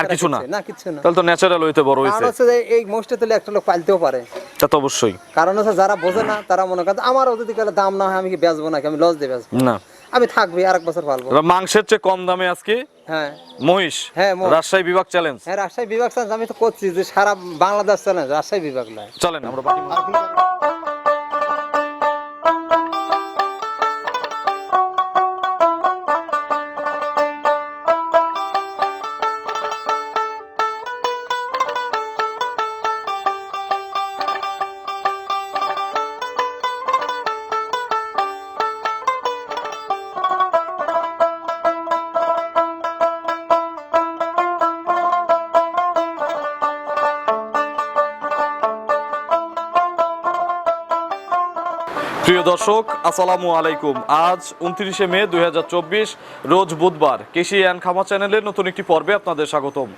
আর কিছু না। না কিছু না। তাহলে তো ন্যাচারাল হইতে বড় কারণ হয়েছে হচ্ছে যে এই মোষটা একটা লোক পালতেও পারে। তা তো অবশ্যই। কারণ হচ্ছে যারা বোঝে না তারা মনে করে আমারও যদি কালে দাম না হয় আমি কি বেচবো নাকি? আমি লস দিয়ে বেচবো। না। আমি থাকবি আর এক বছর পালবো। মাংসের চেয়ে কম দামে আজকে হ্যাঁ। মহিষ হ্যাঁ, রাজশাহী বিভাগ চ্যালেঞ্জ হ্যাঁ রাজশাহী বিভাগ চ্যালেঞ্জ আমি তো করছি যে সারা বাংলাদেশ চ্যালেঞ্জ রাজশাহী বিভাগ নয়। চলেন আমরা প্রিয় দর্শক, আসসালামু আলাইকুম। আজ উনত্রিশে মে দু হাজার চব্বিশ, রোজ বুধবার কৃষি অ্যান্ড খামা চ্যানেলের নতুন একটি পর্বে আপনাদের স্বাগতম।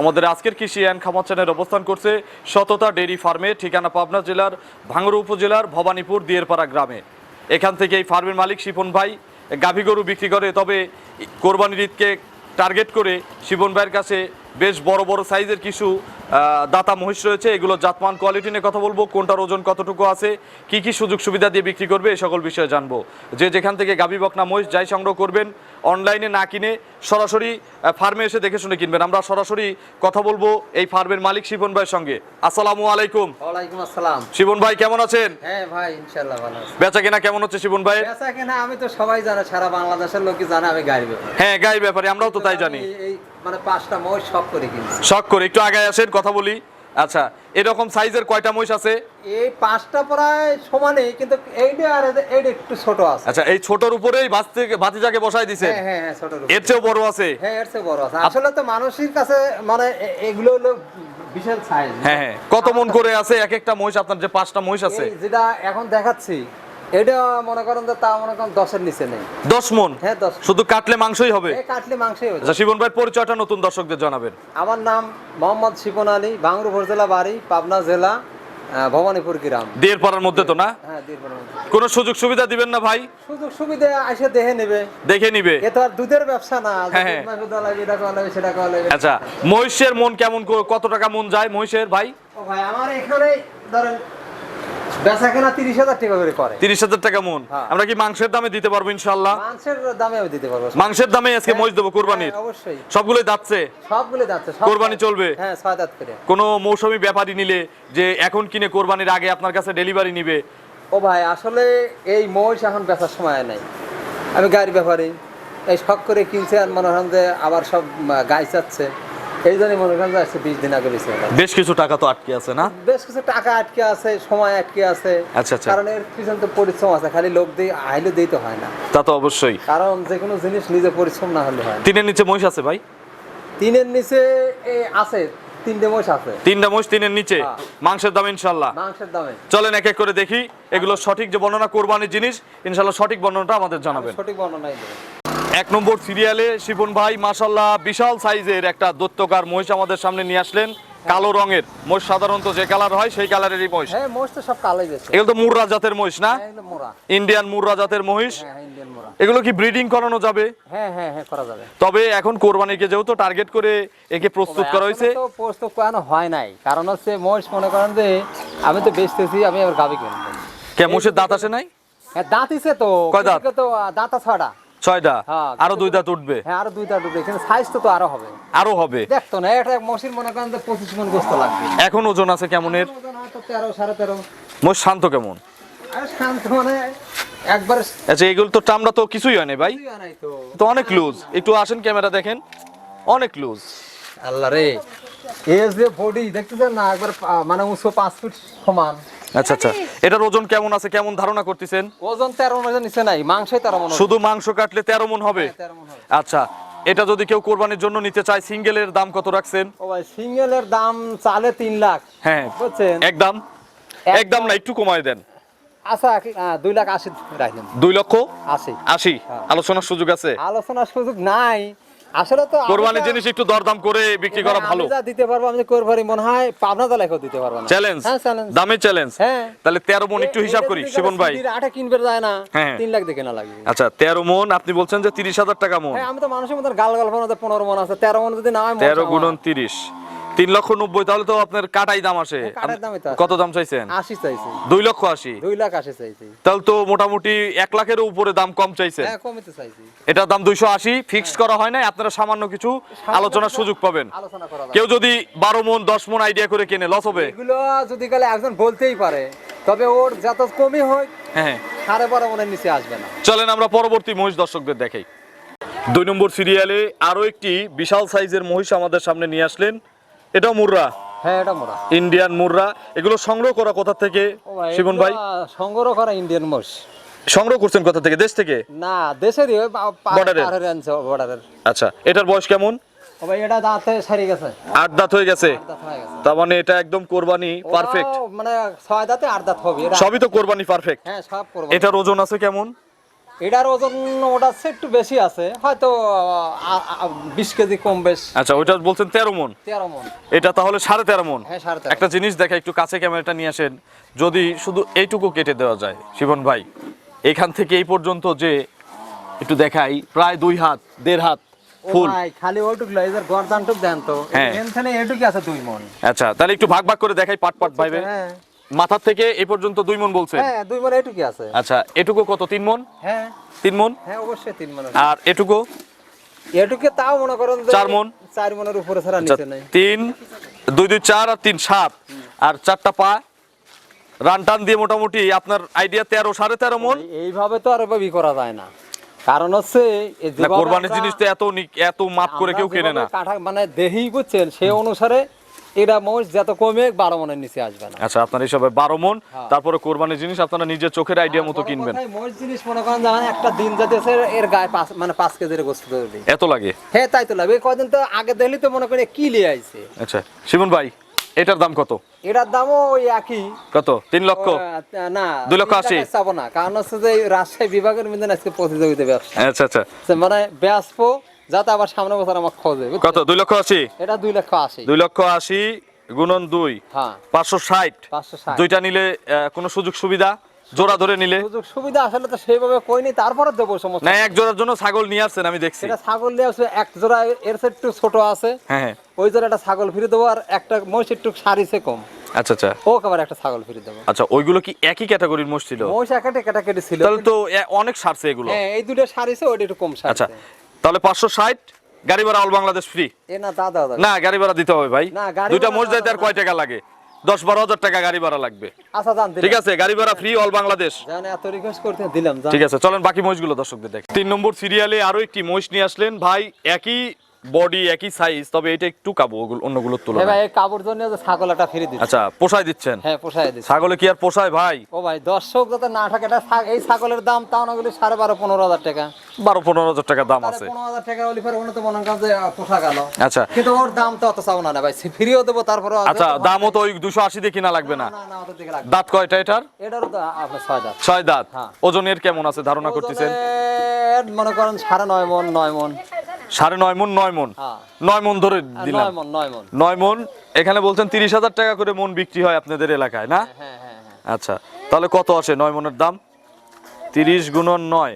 আমাদের আজকের কৃষি অ্যান্ড খামা চ্যানেল অবস্থান করছে সততা ডেইরি ফার্মে, ঠিকানা পাবনা জেলার ভাঙ্গুড়া উপজেলার ভবানীপুর দিয়েরপাড়া গ্রামে। এখান থেকে এই ফার্মের মালিক শিপন ভাই গাভী গরু বিক্রি করে, তবে কোরবানির ঈদকে টার্গেট করে শিবন ভাইয়ের কাছে বেশ বড় বড় সাইজের কিছু দাতা মহিষ রয়েছে এগুলো জাতমান কোয়ালিটি নিয়ে কথা বলব কোনটার ওজন কতটুকু আছে কি কি সুযোগ সুবিধা দিয়ে বিক্রি করবে এই সকল বিষয়ে জানব। যে যেখান থেকে গাভী বকনা মহিষ যাই সংগ্রহ করবেন অনলাইনে না কিনে সরাসরি ফার্মে এসে দেখে শুনে কিনবেন। আমরা সরাসরি কথা বলব এই ফার্মের মালিক শিবন ভাইয়ের সঙ্গে। আসসালামু আলাইকুম। ওয়ালাইকুম আসসালাম। শিবন ভাই কেমন আছেন? হ্যাঁ ভাই ইনশাল্লাহ ভালো আছে। বেচা কেনা কেমন হচ্ছে শিবন ভাই? বেচা কেনা আমি তো সবাই জানে সারা বাংলাদেশের লোকই জানে আমি গাড়ি ব্যাপার। হ্যাঁ গাই ব্যাপারে আমরাও তো তাই জানি। মানে পাঁচটা মহিষ সব করে কিনছি। শখ করে একটু আগে আসেন কথা বলি। আচ্ছা এরকম সাইজের কয়টা মহিষ আছে? এই পাঁচটা প্রায় সমানই কিন্তু এইটা আর এইটা একটু ছোট আছে। আচ্ছা এই ছোটর উপরেই বাঁচতে ভাতিজাকে বসাই দিছে। হ্যাঁ হ্যাঁ হ্যাঁ ছোট এর চেয়েও বড় আছে? হ্যাঁ এর চেয়ে বড় আছে। আসলে তো মানুষের কাছে মানে এগুলো হলো বিশাল সাইজ হ্যাঁ হ্যাঁ। কত মন করে আছে এক একটা মহিষ? আপনার যে পাঁচটা মহিষ আছে। যেটা এখন দেখাচ্ছি এটা মনে করেন যে তা মনে করেন দশের নিচে নেই। দশ মন? হ্যাঁ দশ শুধু কাটলে মাংসই হবে? কাটলে মাংসই যায়। আচ্ছা শিবন ভাইয়ের পরিচয়টা নতুন দর্শকদের জানাবেন। আমার নাম মোহাম্মদ শিপন আলী বাংরু উপজেলা বাড়ি পাবনা জেলা ভবানীপুর গ্রাম। দেড় পাড়ার মধ্যে তো না? হ্যাঁ কোনো সুযোগ সুবিধা দিবেন না ভাই? সুযোগ সুবিধা এসে দেখে নেবে। দেখে নিবে? এ তো আর দুধের ব্যবসা না। হ্যাঁ, হ্যাঁ। সেটা আচ্ছা মহিষের মন কেমন কত টাকা মন যায় মহিষের ভাই? ও ভাই আমার এখানে ধরেন বেচা কেনা তিরিশ হাজার টাকা করে করে। তিরিশ হাজার টাকা মন। হ্যাঁ। আমরা কি মাংসের দামে দিতে পারব ইনশাল্লাহ মাংসের দামে আমি দিতে পারব। মাংসের দামে আজকে মহিষ দেবো কোরবানির। হ্যাঁ, অবশ্যই। সবগুলোই যাচ্ছে? সবগুলো যাচ্ছে কোরবানি চলবে? হ্যাঁ ছয় দাঁত করে। কোনো মৌসুমী ব্যাপারী নিলে যে এখন কিনে কোরবানির আগে আপনার কাছে ডেলিভারি নিবে? ও ভাই আসলে এই মহিষ এখন বেচার সময় নাই। আমি গাড়ি ব্যাপারী। এই শখ করে কিনছে আর মনে হয় যে আবার সব গাই চাচ্ছে। এই জন্য মনে করেন আসছে বিশ দিন আগে বেশি বেশ কিছু টাকা তো আটকে আছে না? বেশ কিছু টাকা আটকে আছে সময় আটকে আছে। আচ্ছা, আচ্ছা। কারণ এর পিছনে তো পরিশ্রম আছে খালি লোক দিয়ে আইলে দিতে হয় না। তা তো অবশ্যই। কারণ যে কোনো জিনিস নিজে পরিশ্রম না হলে হয় তিনের নিচে মহিষ আছে ভাই? তিনের নিচে এ, আছে তিনটে মহিষ আছে। তিনটা মহিষ তিনের নিচে? হ্যাঁ। মাংসের দাম ইনশাল্লাহ মাংসের দামে। চলেন এক এক করে দেখি এগুলো সঠিক যে বর্ণনা কোরবানির জিনিস ইনশাল্লাহ সঠিক বর্ণনাটা আমাদের জানাবেন। সঠিক বর্ণনাই দেবে এক নম্বর সিরিয়ালে শিবন ভাই মাসাল্লাহ বিশাল সাইজের একটা দত্তকার মহিষ আমাদের সামনে নিয়ে আসলেন। কালো রঙের। মহিষ সাধারণত যে কালার হয় সেই কালারেরই মহিষ। হ্যাঁ মহিষ তো সব কালোই বেশি। এগুলো তো মুর্রা জাতের মহিষ না? ইন্ডিয়ান মুর্রা। জাতের মহিষ। হ্যাঁ হ্যাঁ এগুলো কি ব্রিডিং করানো যাবে? হ্যাঁ হ্যাঁ হ্যাঁ করা যাবে। তবে এখন কোরবানিকে যেহেতু টার্গেট করে একে প্রস্তুত করা হয়েছে তো প্রস্তুত করানো হয় নাই। কারণ হচ্ছে মহিষ মনে করেন যে আমি তো বেচতেছি আমি আবার গাবি কিনবো। কে মহিষের দাঁত আসে নাই? হ্যাঁ দাঁত ইছে তো। কয় দাঁত? তো দাঁতা ছড়া ছয়টা? হ্যাঁ, আরও দুই দাঁত উঠবে হ্যাঁ আরও দুইটা ডুবে এখানে সাইজ তো তো আরও হবে। আরও হবে? দেখতো না এটা মসির মনে করেন যে পঁচিশ মন গোস্ত লাগবে। এখন ওজন আছে ওজন হয়তো তেরো সাড়ে তেরো। মোষ শান্ত কেমন? শান্ত মানে একবার আচ্ছা এগুলো তো চামড়া তো কিছুই হয় না ভাই। তো। তো অনেক লুজ একটু আসেন ক্যামেরা দেখেন। অনেক লুজ আল্লাহ রে। এস যে বডি দেখতেছেন না? একবার মানে উঁচু পাঁচ ফিট সমান। আচ্ছা আচ্ছা। এটার ওজন কেমন আছে? কেমন ধারণা করতেছেন? ওজন তেরো মনের নিচে নাই মাংসই তেরো মন শুধু মাংস কাটলে তেরো মন হবে? তেরো মন হবে। আচ্ছা এটা যদি কেউ কোরবানির জন্য নিতে চায় সিঙ্গেলের দাম কত রাখছেন? ও ভাই সিঙ্গেলের দাম চালে তিন লাখ। হ্যাঁ। বুঝছেন? একদম একদম না একটু কমায় দেন। আচ্ছা দুই লাখ আশি রাখলেন দুই লক্ষ? আশি। আশি? হ্যাঁ। আলোচনার সুযোগ আছে? আলোচনার সুযোগ নাই। আসলে তো কোরবানির জিনিস একটু দরদাম করে বিক্রি করা ভালো। যা দিতে পারব আমি কোরবানি মনে হয় পাবনা জেলায় দিতে পারব না। চ্যালেঞ্জ হ্যাঁ দামি চ্যালেঞ্জ হ্যাঁ। তাহলে তেরো মন একটু হিসাব করি শিবন ভাই। আটা কিনবে যায় না হ্যাঁ। তিন লাখ দেখে না লাগে আচ্ছা তেরো মন আপনি বলছেন যে তিরিশ হাজার টাকা মন। হ্যাঁ আমি তো মানুষের মতো গাল গাল ফোনাতে পনেরো মন আছে তেরো মন যদি না হয় মন তেরো সমান। গুণন তিরিশ। তিন লক্ষ নব্বই তাহলে তো আপনার কাটাই দাম আসে। হ্যাঁ, আছে। কত দাম চাইছেন? আশি চাইছি। দুই লক্ষ আশি। দুই লাখ আশি চাইছি। তাহলে তো মোটামুটি এক লাখের উপরে দাম কম চাইছেন। হ্যাঁ কমিতে চাইছি। এটার দাম দুইশো আশি ফিক্সড করা হয় না আপনারা সামান্য কিছু আলোচনার সুযোগ পাবেন। আলোচনা করা যাবে। কেউ যদি বারো মন দশ মন আইডিয়া করে কেনে লস হবে। এগুলো যদি গেলে একজন বলতেই পারে তবে ওর যত কমই হয় হ্যাঁ। সাড়ে বারো মনের নিচে আসবে না। চলেন আমরা পরবর্তী মহিষ দর্শকদের দেখাই। দুই নম্বর সিরিয়ালে আরও একটি বিশাল সাইজের মহিষ আমাদের সামনে নিয়ে আসলেন। এটাও মুর্রা? হ্যাঁ এটা মোরা ইন্ডিয়ান মুর্রা। এগুলো সংগ্রহ করা কোথা থেকে শিবন ভাই? সংগ্রহ করা ইন্ডিয়ান মোষ। সংগ্রহ করছেন কোথা থেকে দেশ থেকে? না বর্ডারের। আচ্ছা এটার বয়স কেমন? ও ভাই এটা দাঁতে সারি গেছে। আট দাঁত হয়ে গেছে? তার মানে এটা একদম কোরবানি পারফেক্ট মানে ছয় দাঁতে আট দাঁত হবে সবই তো কোরবানি পারফেক্ট হ্যাঁ সব এটার ওজন আছে কেমন? এটার ওজন ওটা একটু বেশি আছে হয়তো বিশ কেজি কম বেশ। আচ্ছা ওইটা বলছেন তেরো মন? তেরো মন। এটা তাহলে সাড়ে তেরো মন? হ্যাঁ একটা জিনিস দেখা একটু কাছে ক্যামেরাটা নিয়ে আসেন যদি শুধু এইটুকু কেটে দেওয়া যায় শিবন ভাই এখান থেকে এই পর্যন্ত যে একটু দেখাই প্রায় দুই হাত দেড় হাত ফুল। খালি ওইটুক লাইজার গরদানটুক দেন তো। হ্যাঁ। এখানে এটুকু আছে দুই মন। আচ্ছা তাহলে একটু ভাগ ভাগ করে দেখাই পাট পাট ভাইবে। হ্যাঁ মাথার থেকে এই পর্যন্ত দুই মন বলছেন? হ্যাঁ দুই মন এটুকু আছে। আচ্ছা এটুকু কত তিন মন? হ্যাঁ। তিন মন? হ্যাঁ অবশ্যই তিন মন আর এটুকু? এটুকে তাও মনে করেন চার মণ? চার মনের উপরে ছাড়া আচ্ছা, নিচে নেই। তিন দুই দুই চার আর তিন সাত। আর চারটা পা? রান টান দিয়ে মোটামুটি আপনার আইডিয়া তেরো সাড়ে তেরো মন? এইভাবে তো আর এভাবে করা যায় না। কারণ হচ্ছে কোরবানির জিনিস তো এত এত মাপ করে কেউ কেনে না। কাঠা মানে দেহি বুঝছেন সেই অনুসারে এরা মোষ যত কমে বারো মনের নিচে আসবে না। আচ্ছা আপনার হিসাবে বারো মন হ্যাঁ। তারপরে কোরবানির জিনিস আপনারা নিজের চোখের আইডিয়া মতো কিনবেন। মোষ জিনিস মনে করেন যেমন একটা দিন যাতেছে এর গায়ে পাঁচ মানে পাঁচ কেজির গোস্ত ধরবে এত লাগে? হ্যাঁ তাই তো লাগবে কদিন তো আগে দেখলি তো মনে করি কি লিয়ে আইছে। আচ্ছা শিবন ভাই এটার দাম কত? এটার দামও ওই একই। কত? তিন লক্ষ? না দুই লক্ষ আশি? চাবো না। কারণ হচ্ছে যে রাজশাহী বিভাগের মধ্যে আজকে প্রতিযোগিতা ব্যবসা। আচ্ছা আচ্ছা। মানে বেসবো যাতে আবার সামনে বছর আমার খোঁজে কত? দুই লক্ষ আশি? এটা দুই লক্ষ আশি। দুই লক্ষ আশি গুণন দুই হ্যাঁ। পাঁচশো ষাট। দুইটা নিলে কোনো সুযোগ সুবিধা? জোড়া ধরে নিলে? সুযোগ সুবিধা আসলে তো সেইভাবে কইনি তারপরে দেবো সমস্যা না এক জোড়ার জন্য ছাগল নিয়ে আসছেন আমি দেখছি। সেটা ছাগল নিয়ে আসবে এক জোড়া এর একটু ছোট আছে। হ্যাঁ হ্যাঁ। ওই জোড়া একটা ছাগল ফিরে দেবো আর একটা মহিষ একটু সারিছে কম। আচ্ছা আচ্ছা। ও আবার একটা ছাগল ফিরে দেবো। আচ্ছা ওইগুলো কি একই ক্যাটাগরির মোষ ছিল? মহিষ একটা কেটাকেটি ছিল। তাহলে তো অনেক সারছে এগুলো। হ্যাঁ এই দুটো সারিছে ওইটা একটু কম আচ্ছা সারিছে তাহলে পাঁচশো ষাট গাড়ি ভাড়া অল বাংলাদেশ ফ্রি না দাদা দাদা। না গাড়ি ভাড়া দিতে হবে ভাই। দুইটা যাইতে আর কয় টাকা লাগে? দশ বারো হাজার টাকা গাড়ি ভাড়া লাগবে। আচ্ছা ঠিক আছে গাড়ি ভাড়া ফ্রি অল বাংলাদেশ ঠিক আছে চলেন বাকি মহিষগুলো দর্শকদের দেখ তিন নম্বর সিরিয়ালে আরও একটি মহিষ নিয়ে আসলেন। ভাই একই বডি একই সাইজ তবে এটা একটু কাবু অন্যগুলোর তুলনায় ভাই এই কাপড় জন্য যে ছাগল একটা ফিরে দিচ্ছে। আচ্ছা পোষায় দিচ্ছেন? হ্যাঁ পোষায় দিচ্ছে। ছাগলে কি আর পোষায় ভাই? ও ভাই দর্শক যাতে না থাকে এটা এই ছাগলের দাম তাও না গুলি সাড়ে বারো পনেরো হাজার টাকা। বারো পনেরো হাজার টাকা দাম আছে। পনেরো হাজার টাকা পরে তো মনে করেন যে পোষা গেল। আচ্ছা। কিন্তু ওর দাম তো অত চাও না ভাই ফ্রিও দেবো তারপরে আচ্ছা দামও তো ওই দুশো আশি দিয়ে কিনা লাগবে না। না না অত দিকে লাগবে দাঁত কয়টা এটার? এটারও তো আপনার ছয় দাম ছয় দাঁত। হ্যাঁ। ওজনের কেমন আছে ধারণা করতেছেন? মনে করেন সাড়ে নয় মন নয় মন। সাড়ে নয় মন নয় মন। হ্যাঁ। নয় মন ধরে দিলাম। নয় মন মন। এখানে বলছেন তিরিশ হাজার টাকা করে মন বিক্রি হয় আপনাদের এলাকায় না? হ্যাঁ হ্যাঁ হ্যাঁ আচ্ছা তাহলে কত আসে নয় মনের দাম? তিরিশ গুণন নয়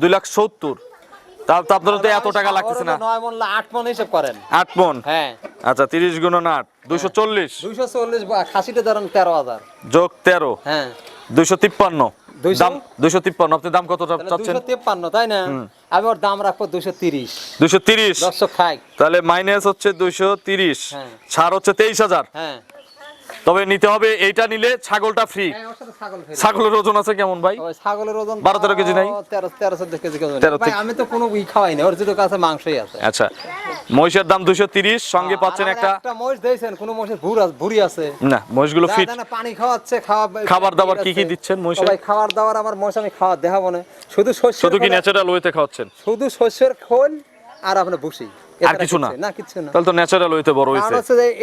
দুই লাখ সত্তর। তা তো আপনার তো এত টাকা লাগতেছে না। নয় মন আট মন হিসেব করেন। আট মন? হ্যাঁ। আচ্ছা তিরিশ গুণন আট দুইশো চল্লিশ। দুইশো চল্লিশ খাসিটা ধরেন তেরো হাজার। যোগ তেরো। হ্যাঁ। দুইশো তিপ্পান্ন। দাম দুইশো তিপ্পান্ন। আপনি দাম কত তাহলে চাচ্ছেন? তেপ্পান্ন তাই না? আমি ওর দাম রাখব দুইশো তিরিশ। দুইশো তিরিশ? দশশো খাই। তাহলে মাইনাস হচ্ছে দুইশো তিরিশ। হ্যাঁ। ছাড় হচ্ছে তেইশ হাজার। হ্যাঁ। তবে নিতে হবে এইটা নিলে ছাগলটা ফ্রি হ্যাঁ। ছাগলের ওজন আছে কেমন ভাই? ছাগলের ওজন বারো তেরো কেজি নাই? তেরো তেরো চোদ্দ কেজি ভাই আমি তো কোনো ই খাওয়াই না ওর কাছে মাংসই আছে। আচ্ছা মহিষের দাম দুইশো তিরিশ সঙ্গে পাচ্ছেন একটা মহিষ দিয়েছেন কোনো মহিষের ভুর ভুরি আছে। না মহিষগুলো ফিট পানি খাওয়াচ্ছে খাবার দাবার কি কি দিচ্ছেন ও মহিষে? ভাই খাবার দাবার আমার মহিষ আমি খাওয়া দেখাবো না। শুধু শস্য শুধু কি ন্যাচারাল ওয়েতে খাওয়াচ্ছেন? শুধু শস্যের খোল আর আপনার ভুসি। এছাড়া কিছু না? না কিছু না। তাহলে তো ন্যাচারাল ওয়েতে বড় হয়েছে।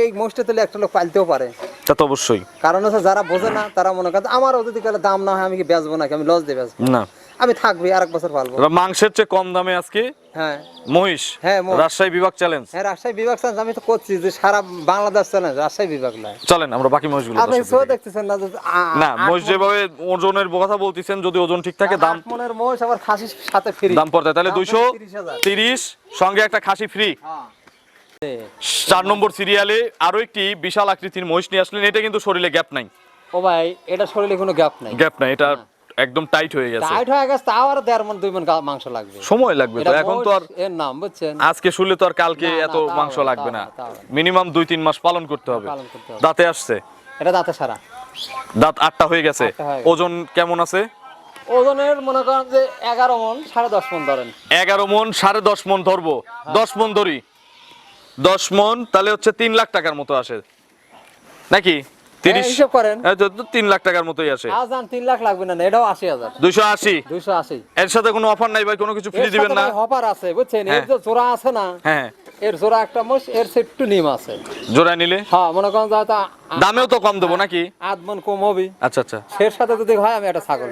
এই মহিষটা তুলে একটা লোক পালতেও পারে। তা তো অবশ্যই। কারণ হচ্ছে যারা বোঝে না তারা মনে করে আমার যদি কালে দাম না হয় আমি কি বেচবো নাকি? আমি লস দিয়ে বেচবো। না। আমি থাকবি আর এক বছর পালবো। মাংসের চেয়ে কম দামে আজকে হ্যাঁ। মহিষ হ্যাঁ, রাজশাহী বিভাগ চ্যালেঞ্জ হ্যাঁ রাজশাহী বিভাগ চ্যালেঞ্জ আমি তো করছি যে সারা বাংলাদেশ চ্যালেঞ্জ রাজশাহী বিভাগ নয়। চলেন আমরা বাকি মহিষগুলো আপনি দেখতেছেন না না মহিষ যেভাবে ওজনের কথা বলতেছেন যদি ওজন ঠিক থাকে দাম মনের মহিষ আবার খাসির সাথে ফ্রি দাম পড়তে তাহলে দাম দুইশো তিরিশ সঙ্গে একটা খাসি ফ্রি হ্যাঁ। চার নম্বর সিরিয়ালে আরও একটি বিশাল আকৃতির মহিষ নিয়ে আসলেন। এটা কিন্তু শরীরে গ্যাপ নাই। ও ভাই এটা শরীরে কোনো গ্যাপ নাই। গ্যাপ নাই এটা একদম টাইট হয়ে গেছে। টাইট হয়ে গেছে তাও আর দেড় মন দুই মন মাংস লাগবে। সময় লাগবে তো এখন তো আর এর নাম বুঝছেন? আজকে শুনলে তো আর কালকে এত মাংস লাগবে না। মিনিমাম দুই তিন মাস পালন করতে হবে। পালন করতে হবে। দাঁতে আসছে। এটা দাঁতে সারা। দাঁত আটটা হয়ে গেছে। হয়ে। ওজন কেমন আছে? ওজনের মনে করেন যে এগারো মন সাড়ে দশ মন ধরেন। এগারো মন সাড়ে দশ মন ধরবো। হ্যাঁ। দশ মন ধরি। দশ মন তাহলে হচ্ছে তিন লাখ টাকার মতো আসে। নাকি? তিরিশ হ্যাঁ, হিসাব করেন। তিন লাখ টাকার মতোই আসে। তিন লাখ লাগবে না এটাও আশি হাজার। দুইশো আশি? দুইশো আশি। এর সাথে কোনো অফার নাই ভাই কোনো কিছু ফ্রি দিবেন না? অফার আছে বুঝছেন? হ্যাঁ। জোড়া আছে না হ্যাঁ। এর জোড়া একটা মোষ এর নিম আছে। জোড়ায় নিলে? হ্যাঁ মনে করেন যে দামেও তো কম দেবো নাকি? কম হবে। আচ্ছা আচ্ছা। সের সাথে যদি হয় আমি একটা ছাগল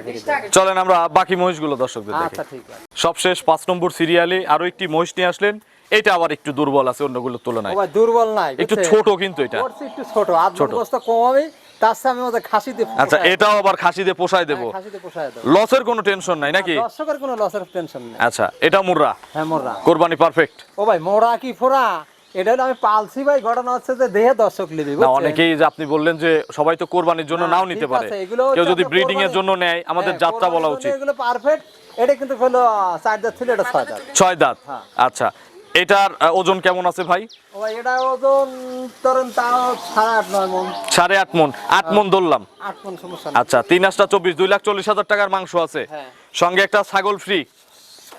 চলেন আমরা বাকি মহিষগুলো দর্শকদের দেখি। আচ্ছা ঠিক আছে। সবশেষ পাঁচ নম্বর সিরিয়ালে আরও একটি মহিষ নিয়ে আসলেন। এটা আবার একটু দুর্বল আছে অন্যগুলোর তুলনায়। দুর্বল নাই একটু ছোট কিন্তু এটা। একটু ছোট। বস্তা কম হবে। তার সাথে আমি খাসি দিয়ে আচ্ছা এটাও আবার খাসি দিয়ে পোষায় দেবো। খাসি দিয়ে পোষায় দেবো। লসের কোনো টেনশন নাই নাকি? দর্শকের কোনো লসের টেনশন নেই। আচ্ছা এটা মুর্রা হ্যাঁ মোরা কোরবানি পারফেক্ট ও ভাই মোরা কি ফোরা এটা হলো আমি পালছি ভাই ঘটনা হচ্ছে যে দেহে দর্শক নিবি না অনেকেই যে আপনি বললেন যে সবাই তো কোরবানির জন্য নাও নিতে পারে। কেউ যদি ব্রিডিং এর জন্য নেয় আমাদের হ্যাঁ, যাত্রা বলা উচিত। এগুলো পারফেক্ট এটা কিন্তু হলো চার দাঁত ছিল এটা ছয় দাঁত। ছয় দাঁত। হ্যাঁ। আচ্ছা এটার ওজন কেমন আছে ভাই? এটা ওজন ধরেন তাও সাড়ে আট নয় মন। সাড়ে আট মন। আট মন ধরলাম। আট মন সমস্যা আচ্ছা তিন আটটা চব্বিশ দুই লাখ চল্লিশ হাজার টাকার মাংস আছে। হ্যাঁ। সঙ্গে একটা ছাগল ফ্রি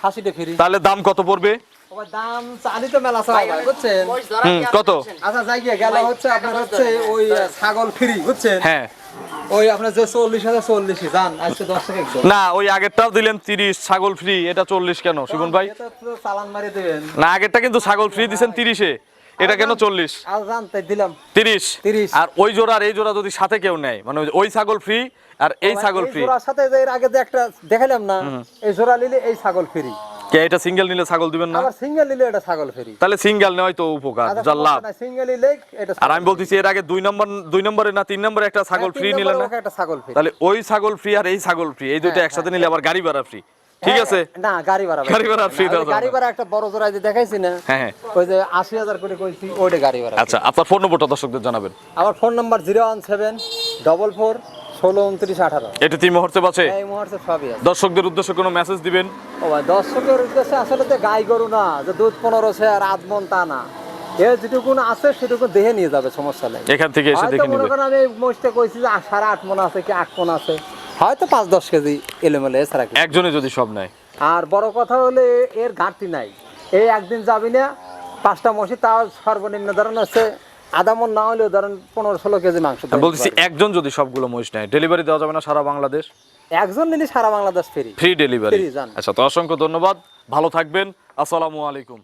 খাসিটা ফ্রি তাহলে দাম কত পড়বে? দাম চালি তো মেলা চাওয়া বুঝছেন? কত? আচ্ছা যাই গেল হচ্ছে আপনার হচ্ছে ওই ছাগল ফ্রি বুঝছেন? হ্যাঁ। ওই আপনার যে চল্লিশ হাজার চল্লিশই যান আজকে দশ টাকা না ওই আগেরটাও দিলেন তিরিশ ছাগল ফ্রি এটা চল্লিশ কেন শিবন ভাই? চালান মারি দেবেন। না আগেরটা কিন্তু ছাগল ফ্রি দিছেন তিরিশে এটা কেন চল্লিশ? দিলাম। তিরিশ? 30 আর ওই জোড়া আর এই জোড়া যদি সাথে কেউ নেয় মানে ওই- ওই ছাগল ফ্রি আর এই ছাগল ফ্রি সাথে এর আগে যে একটা দেখালাম না এই জোড়া নিলে এই ছাগল ফ্রি কে এটা সিঙ্গেল নিলে ছাগল দিবেন না? সিঙ্গেল নিলে এটা ছাগল ফ্রি। তাহলে সিঙ্গেল নেওয়াই তো উপকার যার লাভ। সিঙ্গেল নিলে এটা আর আমি বলতেছি এর আগে দুই নম্বর দুই নম্বরে না তিন নম্বরে একটা ছাগল ফ্রি নিলেন না? একটা ছাগল ফ্রি তাহলে ওই ছাগল ফ্রি আর এই ছাগল ফ্রি এই দুটো হ্যাঁ, একসাথে নিলে আবার গাড়ি ভাড়া ফ্রি ঠিক আছে? না গাড়ি ভাড়া গাড়ি ভাড়া ওই যাবে গাড়ি ভাড়া একটা বড় জোড়া যে দেখাইছি না? হ্যাঁ হ্যাঁ। ওই যে আশি হাজার করে কইছি ওইটা গাড়ি ভাড়া আচ্ছা আপনার ফোন নম্বরটা দর্শকদের জানাবেন। আমার phone number zero one seven double four ষোলো উনত্রিশ আঠারো। এটা তিন বাঁচে এই সবই আছে। দর্শকদের উদ্দেশ্যে কোনো মেসেজ দিবেন? ও ভাই দর্শকের উদ্দেশ্যে আসলে তো গাই গরু না যে দুধ পনেরো সে আর আধ মন তা না। যেটুকুন আছে সেটুকু দেহে নিয়ে যাবে সমস্যা নেই। এখান থেকে এসে দেখে মনে নেবে। করেন আমি কইছি যে সাড়ে আট মন আছে কি আট মন আছে। হয়তো পাঁচ দশ কেজি এলোমেলো এছাড়া কি একজনে যদি সব নেয়। আর বড় কথা হলে এর ঘাটতি নাই। এই একদিন যাবি না পাঁচটা মশি তাও সর্বনিম্ন ধরেন হচ্ছে আধা মন না হলেও ধরেন পনেরো ষোলো কেজি মাংস বলছি বলতেছি একজন যদি সবগুলো মহিষ নেয় ডেলিভারি দেওয়া যাবে না সারা বাংলাদেশ? একজন নিলে সারা বাংলাদেশ ফ্রি ফ্রি ডেলিভারি আচ্ছা তো অসংখ্য ধন্যবাদ। ভালো থাকবেন। আসসালামু আলাইকুম।